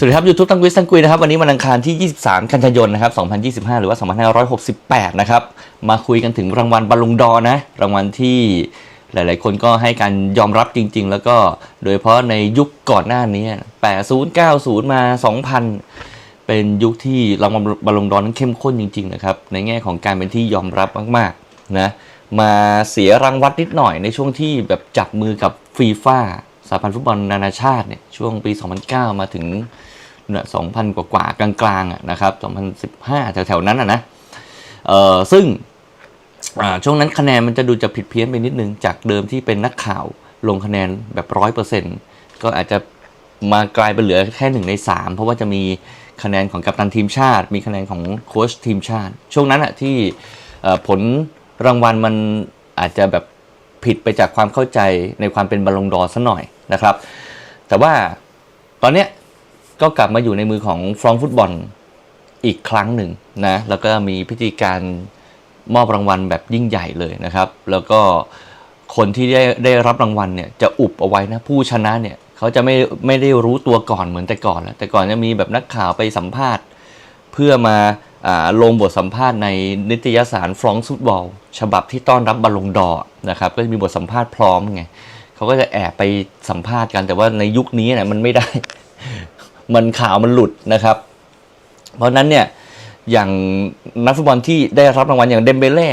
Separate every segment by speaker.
Speaker 1: สวัสดีครับยูทูบตั้งวิสตั้งกุยนะครับวันนี้วันอังคารที่ 23 กันยายนนะครับ2025 หรือว่า 2568 นะครับ มาคุยกันถึงรางวัลบอลลูนดอนะ รางวัลที่หลาย ๆ คนก็ให้การยอมรับจริง ๆ แล้วก็โดยเฉพาะในยุคก่อนหน้านี้ 80 90 มา 2000 เป็นยุคที่รางวัลบอลลูนดอนั้นเข้มข้นจริง ๆ นะครับ ในแง่ของการเป็นที่ยอมรับมากๆนะมาเสียรางวัลนิดหน่อยในช่วงที่แบบจับมือกับฟีฟ่าสหพันธ์ฟุตบอลนานาชาติเนี่ยช่วงปี 2009 มาถึง เนี่ย2,000กว่ากว่ากลางๆนะครับ2015แถวๆนั้นอะนะเอ่อซึ่งช่วงนั้นคะแนนมันจะดูจะผิดเพี้ยนไปนิดนึง จากเดิมที่เป็นนักข่าวลงคะแนนแบบร้อยเปอร์เซ็นต์ก็อาจจะมากลายเป็นเหลือแค่หนึ่งในสามเพราะว่าจะมีคะแนนของกัปตันทีมชาติ มีคะแนนของโค้ชทีมชาติ ช่วงนั้นอะที่ผลรางวัลมันอาจจะแบบผิดไปจากความเข้าใจในความเป็นบอลลงดอร์ซะหน่อยนะครับ แต่ว่าตอนเนี้ย ก็กลับมาอยู่ในมือของฟรองฟุตบอลอีกครั้งหนึ่งนะ แล้วก็มีพิธีการมอบรางวัลแบบยิ่งใหญ่เลยนะครับ แล้วก็คนที่ได้ได้รับรางวัลเนี่ยจะอุบเอาไว้นะผู้ชนะเนี่ยเขาจะไม่ไม่ได้รู้ตัวก่อนเหมือนแต่ก่อนแล้วแต่ก่อนจะมีแบบนักข่าวไปสัมภาษณ์ เพื่อมาอ่าลงบทสัมภาษณ์ในนิตยสารฟรองฟุตบอลฉบับที่ต้อนรับบอลลงดอนะครับก็จะมีบทสัมภาษณ์พร้อมไงเขาก็จะแอบไปสัมภาษณ์กันแต่ว่าในยุคนี้เนี่ยมันไม่ได้ มันข่าวมันหลุดนะครับ เพราะนั้นเนี่ยอย่างนักฟุตบอลที่ได้รับรางวัลอย่างเดมเบเล่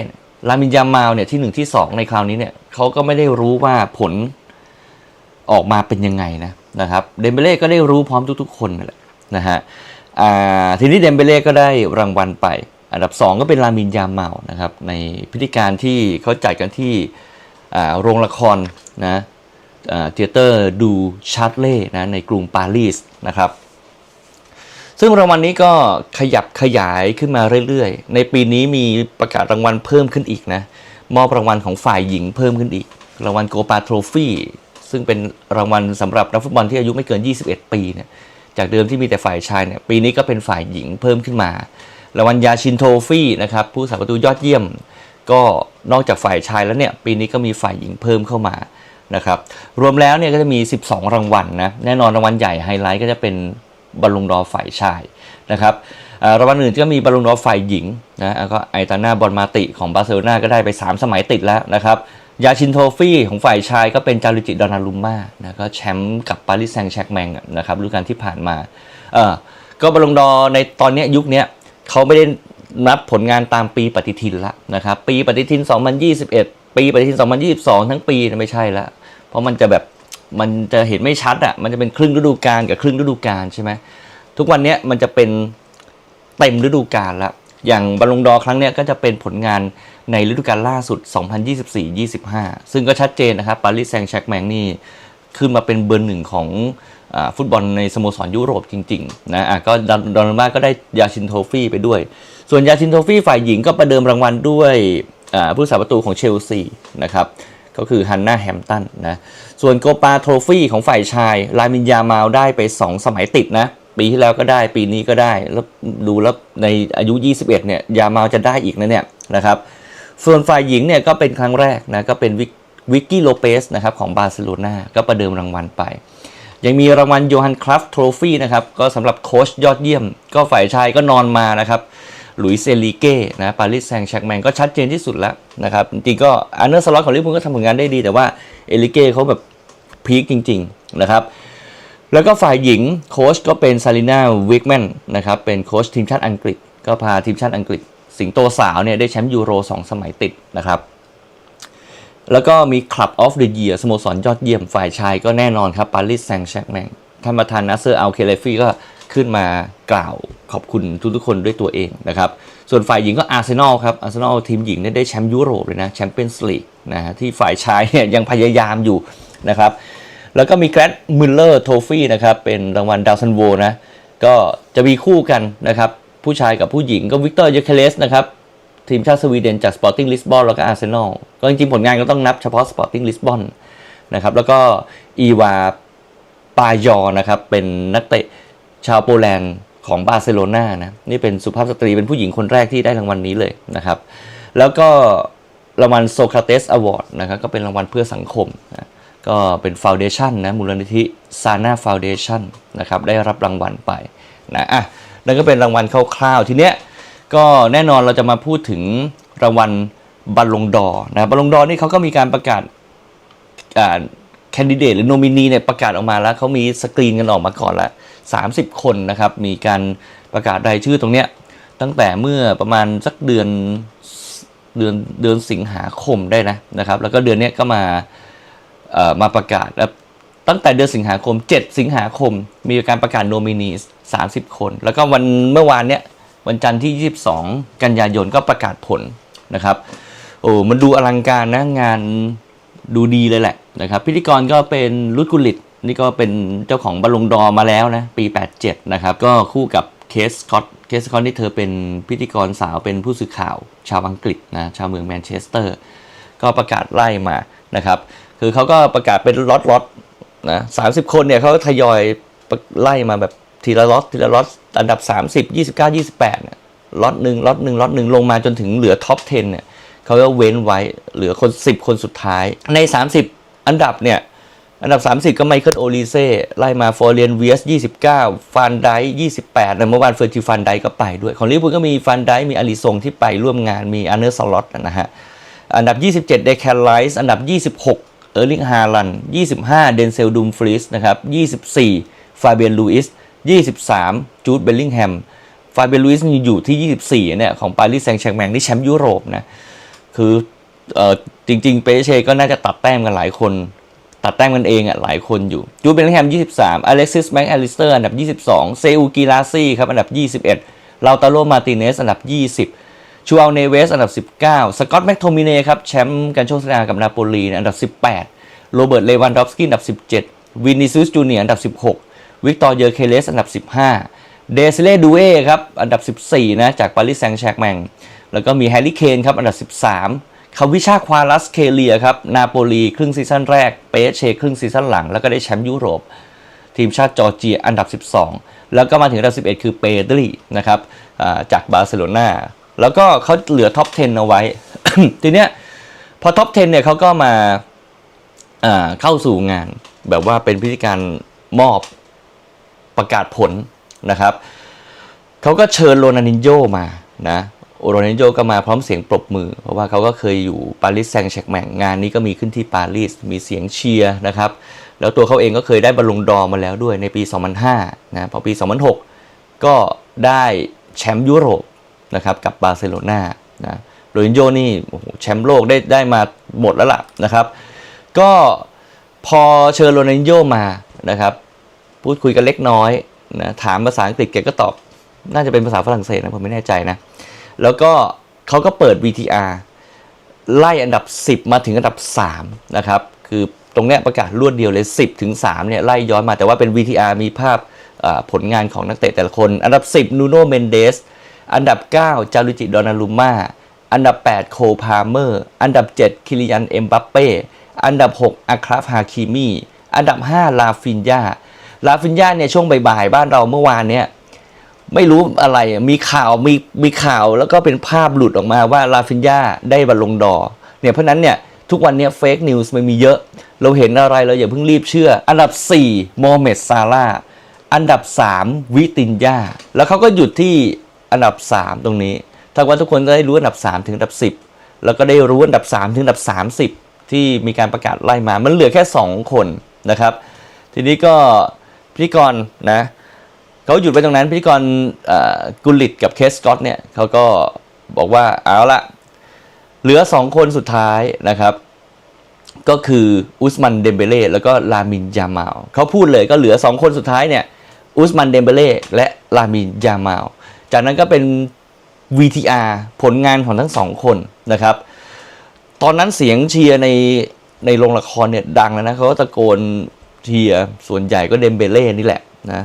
Speaker 1: ลามินยามาลเนี่ยที่หนึ่งที่สองในคราวนี้เนี่ยเขาก็ไม่ได้รู้ว่าผลออกมาเป็นยังไงนะนะครับเดมเบเล่ก็ได้รู้พร้อมทุกๆ คนนั่นแหละนะฮะทีนี้เดมเบเล่ก็ได้รางวัลไป อันดับ 2 ก็เป็นลามินยามาลนะครับในพิธีการที่เขาจัดกันที่โรงละครนะเทเตอร์ดูชาร์เล่นะในกรุงปารีสนะครับ ซึ่งรางวัลนี้ก็ขยับขยายขึ้นมาเรื่อยๆ ในปีนี้มีประกาศรางวัลเพิ่มขึ้นอีกนะ มอบรางวัลของฝ่ายหญิงเพิ่มขึ้นอีก รางวัลโกปาโทรฟี่ซึ่งเป็นรางวัลสำหรับนักฟุตบอลที่อายุไม่เกิน 21 ปีเนี่ย จากเดิมที่มีแต่ฝ่ายชายเนี่ย ปีนี้ก็เป็นฝ่ายหญิงเพิ่มขึ้นมา รางวัลยาชินโทฟี่นะครับ ผู้สาประตูยอดเยี่ยม ก็นอกจากฝ่ายชายแล้วเนี่ย ปีนี้ก็มีฝ่ายหญิงเพิ่มเข้ามานะครับ รวมแล้วเนี่ยก็จะมี 12 รางวัลนะ แน่นอนรางวัลใหญ่ไฮไลท์ก็จะเป็น บอลลูนดอฝ่ายชายนะครับรางวัลอื่นก็มีบอลลูนดอฝ่ายหญิงนะก็ไอตาน่าบอลมาติของบาร์เซโลนาก็ได้ไป 3 สมัยติดแล้วนะครับยาชินโทฟี่ของฝ่ายชายก็เป็นจารุจิดอนารุมมานะก็แชมป์กับปารีสแซงต์แชร์กแมงนะครับฤดูกาลที่ผ่านมาเออก็บอลลูนดอในตอนนี้ยุคนี้เขาไม่ได้นับผลงานตามปีปฏิทินละนะครับปีปฏิทิน 2021 ปีปฏิทิน 2022 ทั้งปีไม่ใช่ละเพราะมันจะแบบ มันจะเห็นไม่ชัดอะมันจะเป็นครึ่งฤดูกาลกับครึ่งฤดูกาลใช่ไหมทุกวันนี้มันจะเป็นเต็มฤดูกาลละอย่างบอลลงดอร์ครั้งเนี้ยก็จะเป็นผลงานในฤดูกาลล่าสุด 2024-25 ซึ่งก็ชัดเจนนะครับปารีสแซงต์แชร์กแมงนี่ขึ้นมาเป็นเบอร์หนึ่งของอฟุตบอลในสโมสรยุโรปจริงๆนะอะก็ดอนดอนมาก็ได้ยาชินโทฟี่ไปด้วย ส่วนยาชินโทฟี่ฝ่ายหญิงก็ประเดิมรางวัลด้วยผู้สาประตูของเชลซีนะครับ ก็คือฮันนาแฮมตันนะ ส่วนโกปาโทรฟี่ของฝ่ายชาย ลามินยามาลได้ไป 2 สมัยติดนะ ปีที่แล้วก็ได้ปีนี้ก็ได้ แล้วดูแล้วในอายุ 21 เนี่ย ยามาลจะได้อีกนะเนี่ยนะครับส่วนฝ่ายหญิงเนี่ยก็เป็นครั้งแรกนะก็เป็นวิกกี้โลเปสนะครับของบาร์เซโลนาก็ประเดิมรางวัลไป ยังมีรางวัลโยฮันคราฟโทรฟี่นะครับก็สำหรับโค้ชยอดเยี่ยม ก็ฝ่ายชายก็นอนมานะครับ หลุยเซลิเก้นะปารีสแซงต์แชร์กแมงก็ชัดเจนที่สุดแล้วนะครับจริงๆก็อันเนอร์สล็อตของลิเวอร์พูลก็ทำผลงานได้ดี แต่ว่าเอลิเก้เขาแบบพีคจริง ๆ นะครับแล้วก็ฝ่ายหญิงโค้ชก็เป็นซาลิน่าวิกแมนนะครับเป็นโค้ชทีมชาติอังกฤษ ก็พาทีมชาติอังกฤษ สิงโตสาวเนี่ยได้แชมป์ยูโร 2 สมัยติดนะครับ แล้วก็มี Club of the Year สโมสรยอดเยี่ยมฝ่ายชายก็แน่นอนครับปารีสแซงต์แชร์กแมงท่านประธานนัสเซอร์อัลเคเลฟีก็ ขึ้นมากล่าวขอบคุณทุกๆคนด้วยตัวเองนะครับ ส่วนฝ่ายหญิงก็อาร์เซนอลครับอาร์เซนอลทีมหญิงเนี่ยได้แชมป์ยุโรปเลยนะแชมเปี้ยนส์ลีกนะฮะที่ฝ่ายชายเนี่ยยังพยายามอยู่นะครับ แล้วก็มีแกรดมิลเลอร์โทฟี่นะครับเป็นรางวัลดาวซันโวนะก็จะมีคู่กันนะครับ ผู้ชายกับผู้หญิงก็วิกเตอร์เยเคเลสนะครับทีมชาติสวีเดนจากสปอร์ติ้งลิสบอนแล้วก็อาร์เซนอลก็จริงๆผลงานก็ต้องนับเฉพาะสปอร์ติ้งลิสบอนนะครับแล้วก็อีวาปายอนะครับเป็นนักเตะ ชาวโปแลนด์ของบาร์เซโลนานะนี่เป็นสุภาพสตรีเป็นผู้หญิงคนแรกที่ได้รางวัลนี้เลยนะครับ แล้วก็รางวัลโซคราเตสอวอร์ดนะครับก็เป็นรางวัลเพื่อสังคมนะก็เป็นฟ u n เดชันนะมูลนิธิซาน่าฟ u n เดชันนะครับได้รับรางวัลไปนะอะนั่นก็เป็นรางวัลคร่าวๆ ทีเนี้ยก็แน่นอนเราจะมาพูดถึงรางวัลบัลลงดอนะบัลลงดอนี่เขาก็มีการประกาศแคนดิเดตหรือโนมินีเนี่ยประกาศออกมาแล้วเขามีสกรีนกันออกมาก่อนและ 30 คนนะครับ มีการประกาศรายชื่อตรงเนี้ยตั้งแต่เมื่อประมาณสักเดือนเดือนเดือนสิงหาคมได้นะนะครับ แล้วก็เดือนนี้ก็มาเอ่อมาประกาศตั้งแต่เดือนสิงหาคม 7 สิงหาคม มีการประกาศโนมินี30 คน แล้วก็วันเมื่อวานเนี้ยวันจันทร์ที่ 22 กันยายนก็ประกาศผลนะครับโอ้มันดูอลังการนะงานดูดีเลยแหละนะครับ พิธีกรก็เป็นรุดกุลิต นี่ก็เป็นเจ้าของบอลลงดอมาแล้วนะ ปี 87 นะครับ ก็คู่กับเคสสกอตเคสสกอตนี่เธอเป็นพิธีกรสาวเป็นผู้สื่อข่าว ชาวอังกฤษนะ ชาวเมืองแมนเชสเตอร์ ก็ประกาศไล่มานะครับ คือเขาก็ประกาศเป็นล็อตล็อตนะสาคนเนี่ยเขาทยอยไล่มาแบบทีละล็อตทีละล็อตอันดับ 30 29 28เนี่ยล็อตหนึ่งล็อตหนึ่งล็อตหนึ่งลงมาจนถึงเหลือท็อป 10 เนี่ยเขาก็เว้นไว้เหลือคน 10 คนสุดท้ายใน 30 อันดับเนี่ย อันดับ 30 ก็ไมเคิลโอลิเซ่ไล่มาฟอร์เรียนเวียส29ฟันได28นะเมื่อวานเฟอร์จิฟันไดก็ไปด้วย ของลิเวอร์พูลก็มีฟันไดมีอาริซงที่ไปร่วมงานมีอันเนอร์สล็อตนะฮะ อันดับ 27 เดแคนไลส์อันดับ 26 เออร์ลิงฮาลัน25 เดนเซลดูมฟรีสนะครับ24 ฟาเบียนลูอิส23 จูดเบลลิงแฮม ฟาเบียนลูอิสอยู่ที่ 24เนี่ยของปารีสแซงต์แชร์แมงนี่แชมป์ยุโรปนะคือเออจริงๆเปเช่ก็น่าจะตัดแต้มกันหลายคน ตัดแต้มกันเองอะหลายคนอยู่จูเบลลิงแฮม 23อเล็กซิสแม็กอลิสเตอร์อันดับ 22 เซอูกิลาซี่ครับอันดับ 21ลาตาโรมาติเนสอันดับ 20ชูอัลเนเวสอันดับ 19 สกอตแม็กโทมิเน่ครับ แชมป์กันโชคชนะกับนาโปลีอันดับ 18 โรเบิร์ตเลวันดอฟสกี้อันดับ 17 วินิซูสจูเนียอันดับ 16 วิกตอร์เยอร์เคเลสอันดับ 15 เดซิเล่ดูเอครับ อันดับ 14 นะ จากปารีสแซงต์แชร์แมงแล้วก็มีแฮร์รี่เคนครับ อันดับ 13 คาวิชาควาลัสเคเลียครับ นาโปลีครึ่งซีซั่นแรก เปเชครึ่งซีซั่นหลัง แล้วก็ได้แชมป์ยุโรป ทีมชาติจอร์เจียอันดับ 12 แล้วก็มาถึงอันดับ 11 คือเปเดรีนะครับจากบาร์เซโลนาแล้วก็เขาเหลือท็อป 10 เอาไว้ ทีเนี้ยพอท็อป 10 เนี่ยเขาก็มาเข้าสู่งานแบบว่าเป็นพิธีการมอบประกาศผลนะครับ เขาก็เชิญโรนัลดินโญมานะ โรนัลดินโญก็มาพร้อมเสียงปรบมือ เพราะว่าเขาก็เคยอยู่ปารีสแซงต์แชร์แมงงานนี้ก็มีขึ้นที่ปารีสมีเสียงเชียร์นะครับ แล้วตัวเขาเองก็เคยได้บอลลงดอร์มาแล้วด้วยในปี 2005นะพอปี 2006 ก็ได้แชมป์ยุโรปนะครับกับบาร์เซโลนานะโรนัลดินโญนี่โอ้โหแชมป์โลกได้ได้มาหมดแล้วล่ะนะครับ ก็พอเชิญโรนัลดินโญมานะครับ พูดคุยกันเล็กน้อยนะถามภาษาอังกฤษแกก็ตอบน่าจะเป็นภาษาฝรั่งเศสนะผมไม่แน่ใจนะ แล้วก็เขาก็เปิด VTR ไล่อันดับ 10 มาถึงอันดับ 3 นะครับ คือตรงเนี้ยประกาศรวดเดียวเลย 10 ถึง3เนี่ยไล่ย้อนมาแต่ว่าเป็น VTR มีภาพผลงานของนักเตะแต่ละคน อันดับ 10 นูโนเมนเดส อันดับ 9 จารุจิ ดอนารุม่าอันดับ 8 โคพาเมอร์ อันดับ 7 คิริยัน เอ็มบัปเป้ อันดับ 6 อาคราฟ ฮาคิมี อันดับ 5 ลาฟินยาลาฟินยาเนี่ยช่วงบ่ายๆ บ้านเราเมื่อวานเนี่ย ไม่รู้อะไรมีข่าวมีมีข่าวแล้วก็เป็นภาพหลุดออกมาว่าลาฟินยาได้บอลลงดอเนี่ยเพราะนั้นเนี่ยทุกวันนี้เฟกนิวส์มันมีเยอะ เราเห็นอะไรเราอย่าเพิ่งรีบเชื่อ อันดับ 4 โมเมดซาร่าอันดับ 3 วิตินยาแล้วเขาก็หยุดที่อันดับ 3 ตรงนี้ถ้าว่าทุกคนได้รู้อันดับ 3 ถึงอันดับ 10 แล้วก็ได้รู้อันดับ 3 ถึงอันดับ 30 ที่มีการประกาศไล่มา มันเหลือแค่ 2 คนนะครับ ทีนี้ก็พิธีกรนะ เขาหยุดไปตรงนั้นพิธีกรกุลิตกับเคสสกอตเนี่ยเขาก็บอกว่าเอาละเหลือสองคนสุดท้ายนะครับ ก็คืออุสมันเดมเบเล่แล้วก็ลามินยามาลเขาพูดเลยก็เหลือสองคนสุดท้ายเนี่ยอุสมันเดมเบเล่และลามินยามาลจากนั้นก็เป็น VTR ผลงานของทั้งสองคนนะครับ ตอนนั้นเสียงเชียร์ในในโรงละครเนี่ยดังแล้วนะเขาก็ตะโกนเชียร์ส่วนใหญ่ก็เดมเบเล่นี่แหละนะ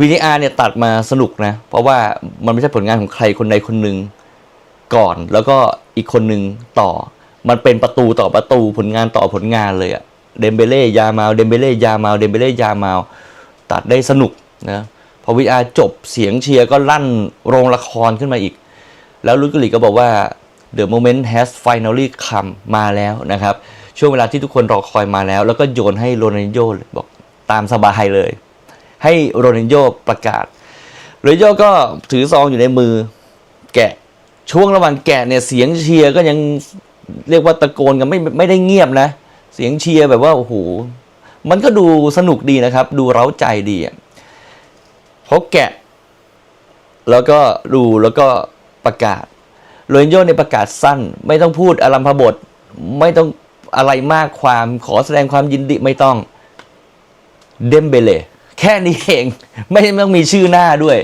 Speaker 1: VTR เนี่ยตัดมาสนุกนะ เพราะว่ามันไม่ใช่ผลงานของใครคนใดคนหนึ่งก่อนแล้วก็อีกคนหนึ่งต่อ มันเป็นประตูต่อประตูผลงานต่อผลงานเลยอะเดมเบเล่ยามาลเดมเบเล่ยามาลเดมเบเล่ยามาลตัดได้สนุกนะพอ VTR จบเสียงเชียร์ก็ลั่นโรงละครขึ้นมาอีก แล้วลุกลิก็บอกว่า The moment has finally come มาแล้วนะครับ ช่วงเวลาที่ทุกคนรอคอยมาแล้ว แล้วก็โยนให้โรนัลโญเลยบอกตามสบายเลย ให้โรนัลโญประกาศ โรนัลโญก็ถือซองอยู่ในมือ แกะช่วงระหว่างแกะเนี่ยเสียงเชียร์ก็ยังเรียกว่าตะโกนกันไม่ไม่ได้เงียบนะ เสียงเชียร์แบบว่าโอ้โหมันก็ดูสนุกดีนะครับ ดูเร้าใจดีอะเพราะแกะ แล้วก็ดูแล้วก็ประกาศโรนลโยในประกาศสั้น ไม่ต้องพูดอารัมพบท ไม่ต้องอะไรมากความขอแสดงความยินดีไม่ต้องเดมเบเล แค่นี้เองไม่ต้องมีชื่อหน้าด้วย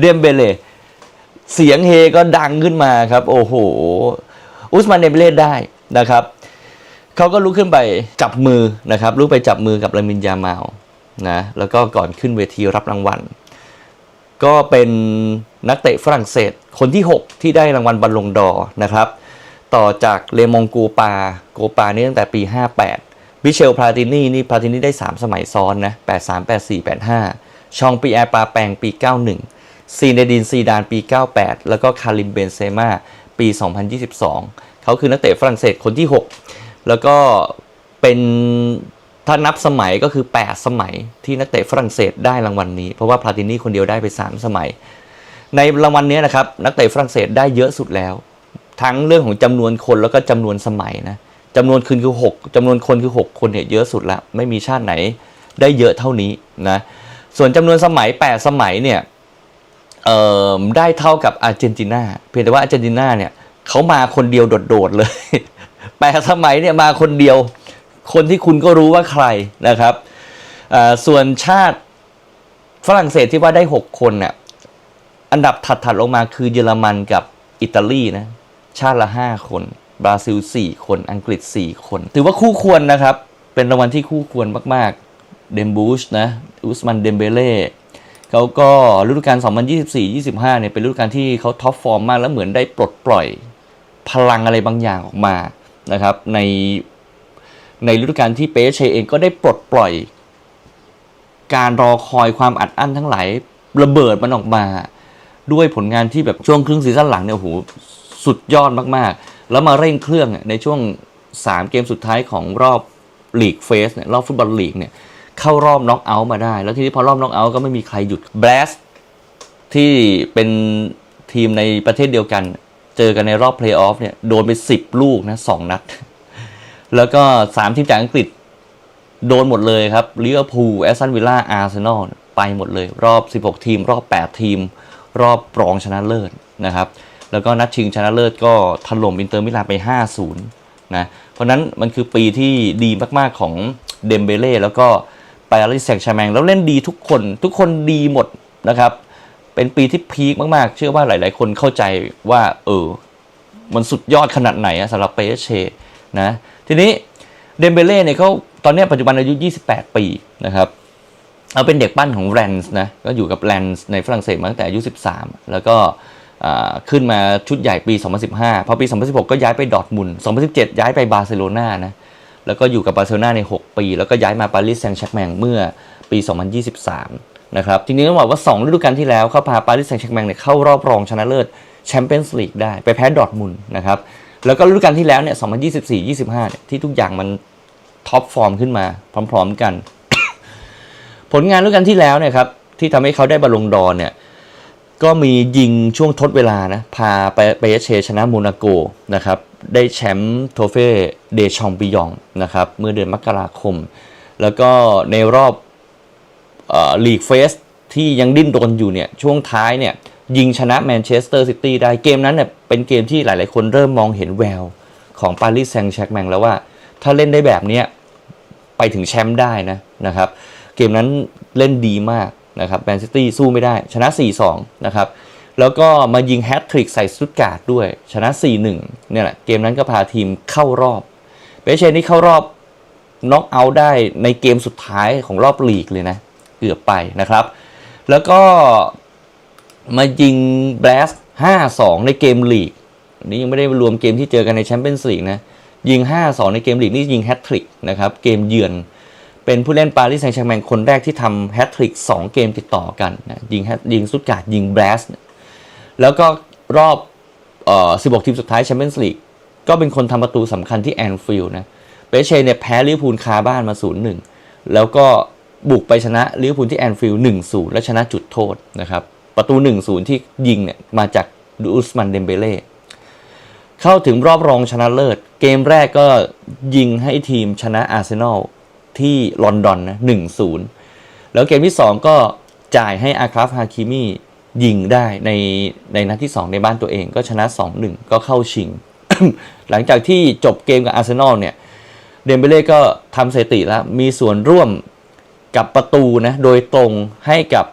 Speaker 1: เดมเบเลเสียงเฮก็ดังขึ้นมาครับ โอ้โห อุสมานเดมเบเลได้นะครับเขาก็ลุกขึ้นไปจับมือนะครับลุกไปจับมือกับลามินยามาลนะแล้วก็ก่อนขึ้นเวทีรับรางวัล ก็เป็นนักเตะฝรั่งเศสคนที่ 6 ที่ได้รางวัลบอลลงดอร์นะครับ ต่อจากเลมองโกปาโกปานี่ตั้งแต่ปี 58 บิเชลพลาตินีนี่พลาตินีได้ 3 สมัยซ้อนนะ83 84 85 ชองปีแอร์ปาแปงปี 91 ซีเนดินซีดานปี 98 แล้วก็คาริมเบนเซม่าปี 2022 เขาคือนักเตะฝรั่งเศสคนที่ 6 แล้วก็เป็นถ้านับสมัยก็คือ 8 สมัยที่นักเตะฝรั่งเศสได้รางวัลนี้ เพราะว่าพลาตินีคนเดียวได้ไป 3 สมัย ในรางวัลนี้นะครับนักเตะฝรั่งเศสได้เยอะสุดแล้ว ทั้งเรื่องของจำนวนคนแล้วก็จำนวนสมัยนะ จำนวนคืนคือ 6จำนวนคนคือ 6 คนเนี่ยเยอะสุดละไม่มีชาติไหนได้เยอะเท่านี้นะส่วนจำนวนสมัย 8 สมัยเนี่ยได้เท่ากับอาร์เจนตินาเพียงแต่ว่าอาร์เจนตินาเนี่ยเขามาคนเดียวโดดๆเลยแปดสมัยเนี่ยมาคนเดียว คนที่คุณก็รู้ว่าใครนะครับส่วนชาติฝรั่งเศสที่ว่าได้ 6 คนเนี่ยอันดับถัดๆลงมาคือเยอรมันกับอิตาลีนะชาติละ 5 คน บราซิล 4 คนอังกฤษ 4 คน ถือว่าคู่ควรนะครับ เป็นรางวัลที่คู่ควรมาก ๆ เดมบูชนะ อุสมันเดมเบเล่เขาก็ฤดูกาล 2024-25 เนี่ยเป็นฤดูกาลที่เขาท็อปฟอร์มมากแล้วเหมือนได้ปลดปล่อยพลังอะไรบางอย่างออกมานะครับ ในในฤดูกาลที่เปเชเองก็ได้ปลดปล่อย การรอคอยความอัดอั้นทั้งหลายระเบิดมันออกมา ด้วยผลงานที่แบบช่วงครึ่งซีซั่นหลังเนี่ยโอ้โหสุดยอดมากๆ แล้วมาเร่งเครื่องในช่วง 3 เกมสุดท้ายของรอบลีกเฟสเนี่ยรอบฟุตบอลลีกเนี่ยเข้ารอบน็อกเอาท์มาได้ แล้วทีนี้พอรอบน็อกเอาท์ก็ไม่มีใครหยุดแบลสที่เป็นทีมในประเทศเดียวกัน เจอกันในรอบเพลย์ออฟเนี่ยโดนไป 10 ลูกนะสองนัด แล้วก็ 3 ทีมจากอังกฤษโดนหมดเลยครับลิเวอร์พูลแอสตันวิลล่าอาร์เซนอลไปหมดเลย รอบ 16 ทีม รอบ 8 ทีม รอบรองชนะเลิศนะครับ แล้วก็นัดชิงชนะเลิศก็ถล่มอินเตอร์มิลานไป 5-0นะเพราะนั้นมันคือปีที่ดีมากๆของเดมเบเล่แล้วก็ปารีสแซงต์แชร์แมงแล้วเล่นดีทุกคนทุกคนดีหมดนะครับ เป็นปีที่พีคมากๆ เชื่อว่าหลายๆ คนเข้าใจว่าเออมันสุดยอดขนาดไหนสำหรับเปเชนะทีนี้เดมเบเล่เนี่ยเขาตอนนี้ปัจจุบันอายุ 28 ปีนะครับเอาเป็นเด็กปั้นของแรนส์นะก็อยู่กับแรนส์ในฝรั่งเศสมาตั้งแต่อายุ 13 แล้วก็ ขึ้นมาชุดใหญ่ปี 2015 พอปี 2016 ก็ย้ายไปดอทมุน2017 ย้ายไปบาร์เซโลนานะแล้วก็อยู่กับบาร์เซโลนาใน 6 ปี แล้วก็ย้ายมาปารีสแซงต์แชร์แมงเมื่อปี 2023 นะครับทีนี้ต้องบอกว่า 2 ฤดูกาลที่แล้วเขาพาปารีสแซงต์แชร์แมงเนี่ยเข้ารอบรองชนะเลิศแชมเปี้ยนส์ลีกได้ไปแพ้ดอทมุนนะครับแล้วก็ฤดูกาลที่แล้วเนี่ย 2024-25 เนี่ยที่ทุกอย่างมันท็อปฟอร์มขึ้นมาพร้อม ๆกัน ผลงานฤดูกาลที่แล้วเนี่ยครับที่ทำให้เขาได้บอลลงดอร์เนี่ย ก็มียิงช่วงทดเวลานะ พาไปไปเชชนะโมนาโกนะครับ ได้แชมป์โทเฟ่เดชองปิยองนะครับ เมื่อเดือนมกราคม แล้วก็ในรอบลีกเฟสที่ยังดิ้นรนอยู่เนี่ย ช่วงท้ายเนี่ย ยิงชนะแมนเชสเตอร์ซิตี้ได้เกมนั้นเนี่ยเป็นเกมที่หลาย ๆ คนเริ่มมองเห็นแวว ของปารีสแซงต์แชร์แมงแล้วว่า ถ้าเล่นได้แบบนี้ไปถึงแชมป์ได้นะนะครับ เกมนั้นเล่นดีมาก นะครับแมนซิตี้สู้ไม่ได้ชนะ 4-2 นะครับ แล้วก็มายิงแฮตทริกใส่สตุตการ์ดด้วยชนะ 4-1 เนี่ยแหละเกมนั้นก็พาทีมเข้ารอบเปเชนี่เข้ารอบน็อกเอาท์ได้ในเกมสุดท้ายของรอบลีกเลยนะ เกือบไปนะครับ แล้วก็มายิงแบลส5-2 ในเกมลีกนี้ยังไม่ได้รวมเกมที่เจอกันในแชมเปี้ยนส์ลีกนะยิง 5-2 ในเกมลีกนี่ยิงแฮตทริกนะครับเกมเยือน เป็นผู้เล่นปารีสแซงต์แชร์แมงคนแรกที่ทำแฮตทริก2 เกมติดต่อกันนะยิง hat- ยิงสุดการ์ดยิงแบลสแล้วก็รอบเอ่อ16 ทีมสุดท้ายแชมเปี้ยนส์ลีกก็เป็นคนทำประตูสำคัญที่แอนฟิลด์นะเปเช่เนี่ยแพ้ลิเวอร์พูลคาบ้านมา 0-1 แล้วก็บุกไปชนะลิเวอร์พูลที่แอนฟิลด์1-0 และชนะจุดโทษนะครับประตู 1-0 ที่ยิงเนี่ยมาจากดูอุสมันเดมเบเล่เข้าถึงรอบรองชนะเลิศ เกมแรกก็ยิงให้ทีมชนะอาร์เซนอล ที่ลอนดอนนะ1-0แล้วเกมที่ 2 ก็จ่ายให้อาคราฟฮาคิมียิงได้ในในนัดที่ 2 ในบ้านตัวเองก็ชนะ 2-1 ก็เข้าชิง หลังจากที่จบเกมกับอาร์เซนอลเนี่ย เดมเบเล่ก็ทำสถิติแล้ว มีส่วนร่วมกับประตูนะโดยตรงให้กับ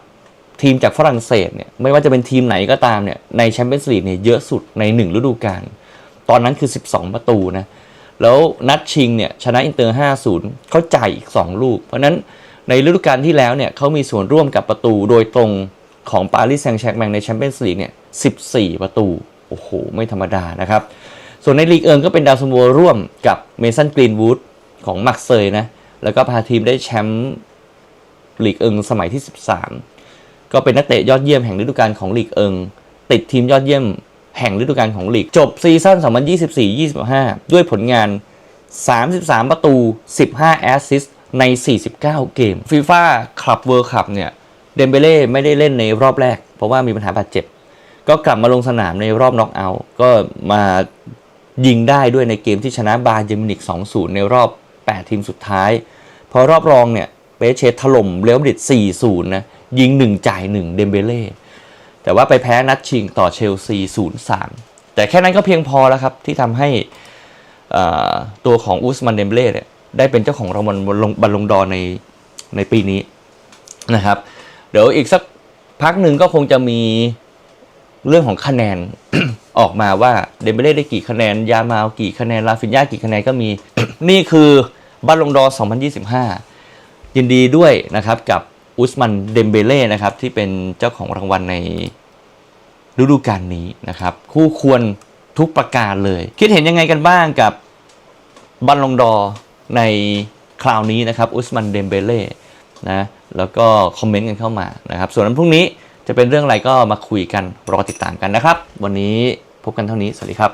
Speaker 1: ทีมจากฝรั่งเศสเนี่ยไม่ว่าจะเป็นทีมไหนก็ตามเนี่ยในแชมเปี้ยนส์ลีกเนี่ยเยอะสุดใน 1 ฤดูกาลตอนนั้นคือ 12 ประตูนะ แล้วนัดชิงเนี่ยชนะอินเตอร์ 5-0 เขาจ่ายอีก 2 ลูก เพราะนั้นในฤดูกาลที่แล้วเนี่ยเขามีส่วนร่วมกับประตูโดยตรงของปารีสแซงต์แชร์แมงในแชมเปี้ยนส์ลีกเนี่ย 14 ประตู โอ้โห ไม่ธรรมดานะครับ ส่วนในลีกเอิงก็เป็นดาวซันโวร่วมกับเมสันกรีนวูดของมักเซยนะ แล้วก็พาทีมได้แชมป์ลีกเอิงสมัยที่ 13 ก็เป็นนักเตะยอดเยี่ยมแห่งฤดูกาลของลีกเอิง ติดทีมยอดเยี่ยม แห่งฤดูกาลของลีก จบซีซั่น 2024-25 ด้วยผลงาน 33 ประตู 15 แอสซิสต์ใน 49 เกมฟีฟ่าคลับเวิลด์คัพเนี่ยเดมเบเล่ไม่ได้เล่นในรอบแรก เพราะว่ามีปัญหาบาดเจ็บ ก็กลับมาลงสนามในรอบน็อกเอาท์ก็มายิงได้ด้วยในเกมที่ชนะบาเยร์นมินิก 2-0 ในรอบ 8 ทีมสุดท้าย พอรอบรองเนี่ยเปเชถล่มเรอัลมาดริด4-0 นะ ยิง 1 จ่าย 1 เดมเบเล่ แต่ว่าไปแพ้นัดชิงต่อเชลซี0-3 แต่แค่นั้นก็เพียงพอแล้วครับ ที่ทำให้ตัวของอุสมันเดมเบเล่เนี่ยได้เป็นเจ้าของรางวัลบอลลงดอในในปีนี้นะครับ เดี๋ยวอีกสักพักหนึ่งก็คงจะมีเรื่องของคะแนนออกมาว่าเดมเบเล่ได้กี่คะแนน ยามาลกี่คะแนนลาฟินยากี่คะแนนก็มี นี่คือบัลลงดอ 2025 ยินดีด้วยนะครับกับอุสมันเดมเบเล่นะครับที่เป็นเจ้าของรางวัลใน ฤดูกาลนี้นะครับ คู่ควรทุกประการเลย คิดเห็นยังไงกันบ้างกับบอลลงดอในคราวนี้นะครับอุสมันเดมเบเล่นะแล้วก็คอมเมนต์กันเข้ามานะครับ ส่วนวันพรุ่งนี้จะเป็นเรื่องอะไรก็มาคุยกันรอติดตามกันนะครับ วันนี้พบกันเท่านี้ สวัสดีครับ